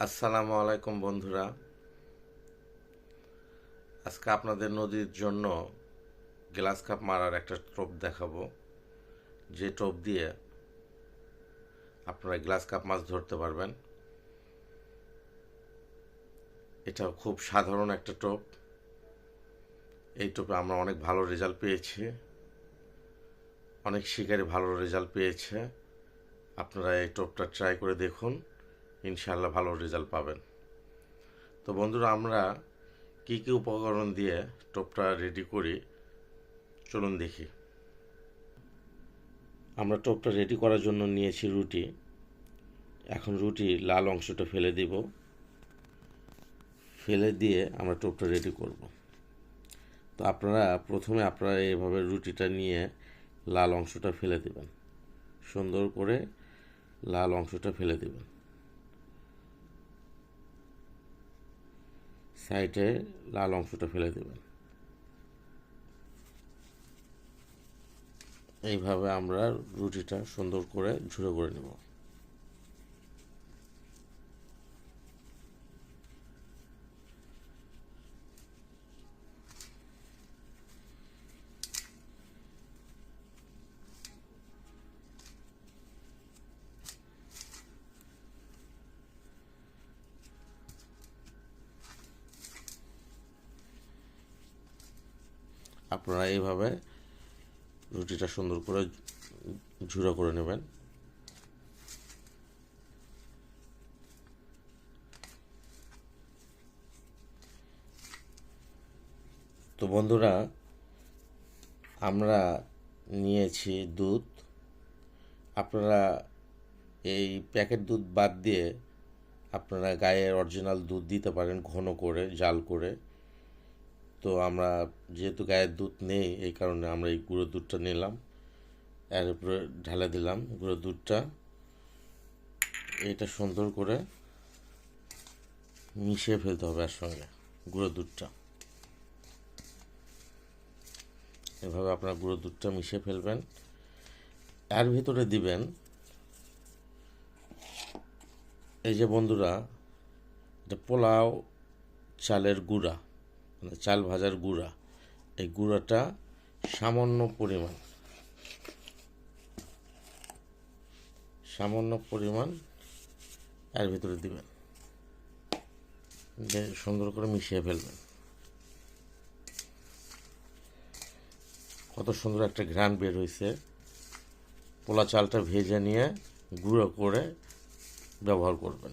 আসসালামু আলাইকুম বন্ধুরা। আজকে আপনাদের নদীর জন্য গ্লাস কাপ মারার একটা টোপ দেখাবো। যে টোপ দিয়ে আপনারা গ্লাস কাপ মাছ ধরতে পারবেন। এটা খুব সাধারণ একটা টোপ। এই টোপে আমরা অনেক ভালো রেজাল্ট পেয়েছি। অনেক শিকারি ভালো রেজাল্ট পেয়েছে। আপনারা এই টোপটা ট্রাই করে দেখুন। ইনশাল্লাহ ভালো রেজাল্ট পাবেন। তো বন্ধুরা, আমরা কি কি উপকরণ দিয়ে টোপটা রেডি করি? চলুন দেখি। আমরা টোপটা রেডি করার জন্য নিয়েছি রুটি। এখন রুটি লাল অংশটা ফেলে দিব। ফেলে দিয়ে আমরা টোপটা রেডি করব। তো আপনারা প্রথমে আপনারা এভাবে রুটিটা নিয়ে লাল অংশটা ফেলে দেবেন। সুন্দর করে লাল অংশটা ফেলে দেবেন। সাইডে লাল অংশটা ফেলে দেবেন। এইভাবে আমরা রুটিটা সুন্দর করে ঝুড়ো করে নেব। আপনারা এইভাবে রুটিটা সুন্দর করে ঝুড়ো করে নেবেন। তো বন্ধুরা, আমরা নিয়েছি দুধ। আপনারা এই প্যাকেট দুধ বাদ দিয়ে আপনারা গায়ের অরিজিনাল দুধ দিতে পারেন ঘন করে, জাল করে। তো আমরা যেহেতু গায়ের দুধ নেই, এই কারণে আমরা এই গুঁড়ো দুধটা নিলাম। এর উপরে ঢেলে দিলাম গুঁড়ো দুধটা। এটা সুন্দর করে মিশিয়ে ফেলতে হবে এর সঙ্গে গুঁড়ো দুধটা। এভাবে আপনার গুঁড়ো দুধটা মিশিয়ে ফেলবেন। এর ভিতরে দিবেন এই যে বন্ধুরা, এটা পোলাও চালের গুঁড়া। মানে চাল ভাজার গুঁড়া। এই গুঁড়াটা সামান্য পরিমাণ। সামান্য পরিমাণ এর ভিতরে দিবেন। সুন্দর করে মিশিয়ে ফেলবেন। কত সুন্দর একটা ঘ্রাণ বের হয়েছে পোলা চালটা ভেজে নিয়ে গুঁড়ো করে ব্যবহার করবেন।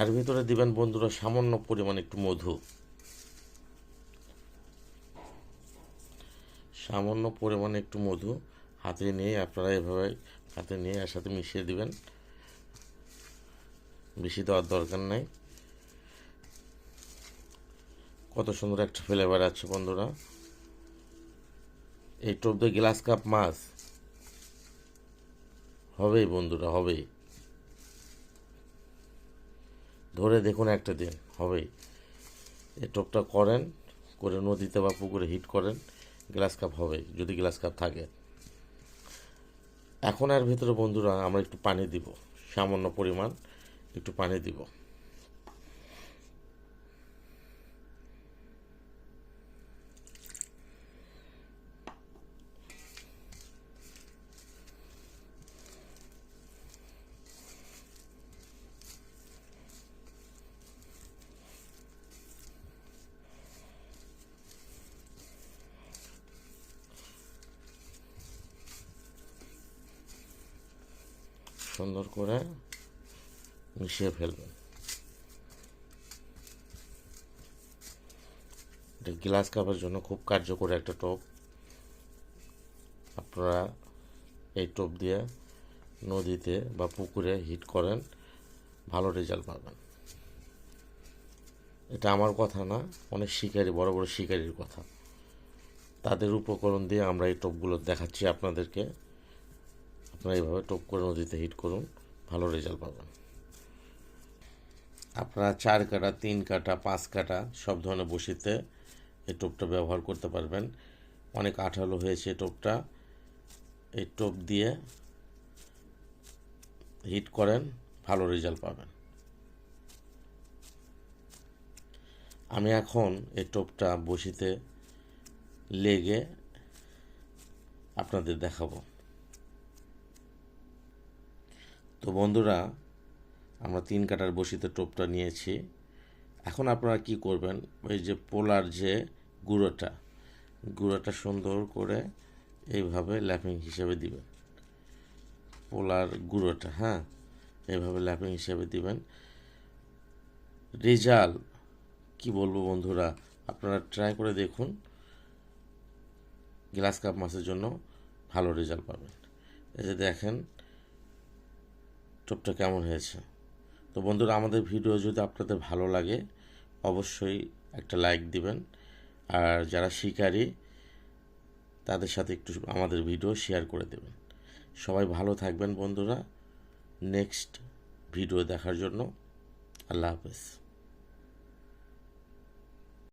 এর ভিতরে দিবেন বন্ধুরা সামান্য পরিমাণ একটু মধু। সামান্য পরিমাণে একটু মধু হাতে নিয়ে আপনারা এভাবে হাতে নিয়ে এর সাথে মিশিয়ে দিবেন। বেশি দেওয়ার দরকার নাই। কত সুন্দর একটা ফ্লেভার আছে বন্ধুরা। এই টোপ দিয়ে গ্লাস কাপ মাছ। হবেই বন্ধুরা, হবেই। ধরে দেখুন একটা দিন, হবেই। এই টোপটা করেন, করে নদীতে বা পুকুরে হিট করেন, গ্লাস কাপ হবেই, যদি গ্লাস কাপ থাকে। এখন আর ভিতরে বন্ধুরা, আমরা একটু পানি দিব, সামান্য পরিমাণ একটু পানি দিব। সুন্দর করে মিশিয়ে ফেলবেন এটা গ্লাস কাপের জন্য খুব কার্যকর একটা টোপ। আপনারা এই টোপ দিয়ে নদীতে বা পুকুরে হিট করেন, ভালো রেজাল্ট পাবেন। এটা আমার কথা না, অনেক শিকারী, বড় বড় শিকারীর কথা। তাদের উপকরণ দিয়ে আমরা এই টোপগুলো দেখাচ্ছি আপনাদেরকে। আপনারা এইভাবে টোপ করে নদীতে হিট করুন, ভালো রেজাল্ট পাবেন। আপনারা চার কাটা, তিন কাটা, পাঁচ কাটা সব ধরনের বসিতে এই টোপটা ব্যবহার করতে পারবেন। অনেক আঠালো হয়েছে টোপটা। এই টোপ দিয়ে হিট করেন, ভালো রেজাল্ট পাবেন। আমি এখন এই টোপটা বসিতে লেগে আপনাদের দেখাবো। তো বন্ধুরা, আমরা তিন কাটার বসিতে টোপটা নিয়েছি। এখন আপনারা কি করবেন? ওই যে পোলার যে গুঁড়োটা গুঁড়োটা সুন্দর করে এইভাবে ল্যাপিং হিসেবে দিবেন। পোলার গুঁড়োটা হ্যাঁ এইভাবে ল্যাপিং হিসেবে দিবেন। রেজাল্ট কি বলব বন্ধুরা, আপনারা ট্রাই করে দেখুন। গ্লাস কাপ মাছের জন্য ভালো রেজাল্ট পাবেন। এই যে দেখেন টোপটা কেমন হয়েছে? তো বন্ধুরা, আমাদের ভিডিও যদি আপনাদের ভালো লাগে, অবশ্যই একটা লাইক দিবেন। আর যারা শিকারী, তাদের সাথে একটু আমাদের ভিডিও শেয়ার করে দেবেন। সবাই ভালো থাকবেন বন্ধুরা। নেক্সট ভিডিও দেখার জন্য আল্লাহ হাফেজ।